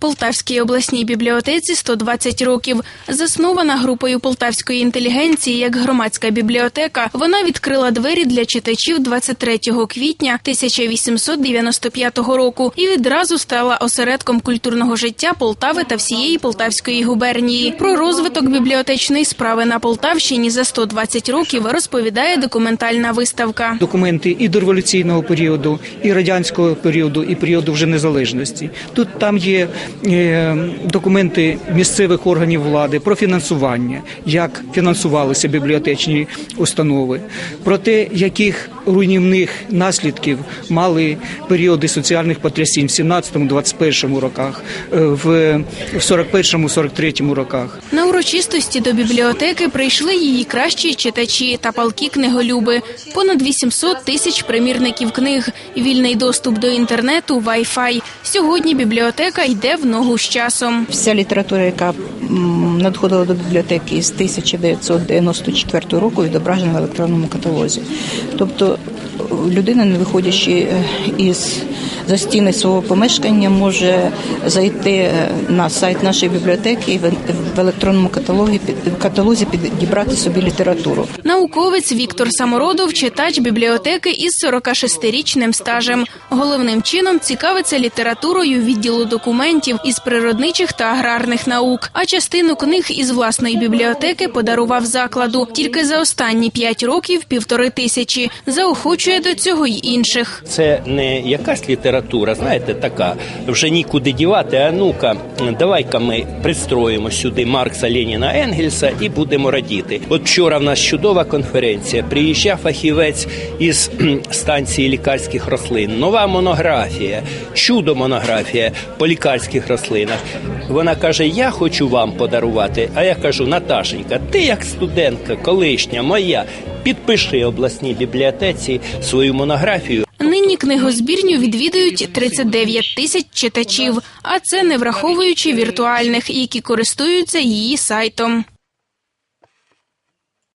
Полтавській обласній бібліотеці 120 років. Заснована групою полтавської інтелігенції як громадська бібліотека, вона відкрила двері для читачів 23 квітня 1895 року і відразу стала осередком культурного життя Полтави та всієї Полтавської губернії. Про розвиток бібліотечної справи на Полтавщині за 120 років розповідає документальна виставка. документи і до революційного періоду, і радянського періоду, і періоду вже незалежності. Тут там є документи місцевих органів влади про фінансування, як фінансувалися бібліотечні установи, про те, яких руйнівних наслідків мали періоди соціальних потрясінь в 17-21 роках, е, в 41-43 роках. На урочистості до бібліотеки прийшли її кращі читачі та палкі книголюби. Понад 800 тисяч примірників книг, вільний доступ до інтернету, Wi-Fi. Сьогодні бібліотека йде в ногу з часом. Вся література, яка надходила до бібліотеки з 1994 року, відображена в електронному каталозі. Тобто людина, не виходячи е, із за стіни свого помешкання, може зайти е, на сайт нашої бібліотеки в електронному каталозі каталозі підібрати собі літературу. Науковець Віктор Самородов, читач бібліотеки із 46-річним стажем. Головним чином цікавиться літературою відділу документів із природничих та аграрних наук. А частину книг із власної бібліотеки подарував закладу. Тільки за останні п'ять років півтори тисячі. Заохочує до цього й інших. Це не якась література, знаєте, така вже нікуди дівати. А ну-ка, давай-ка ми пристроїмо сюди Маркса, Леніна, Енгельса і будемо радіти. От вчора в нас чудова конференція. Приїжджав фахівець із станції лікарських рослин. Нова монографія, чудо монографія по лікарських рослинах. Вона каже: Я хочу вам подарувати. А я кажу, Наташенька, ти як студентка, колишня моя, підпиши обласній бібліотеці свою монографію. Нині книгозбірню відвідують 39 тисяч читачів, а це не враховуючи віртуальних, які користуються її сайтом.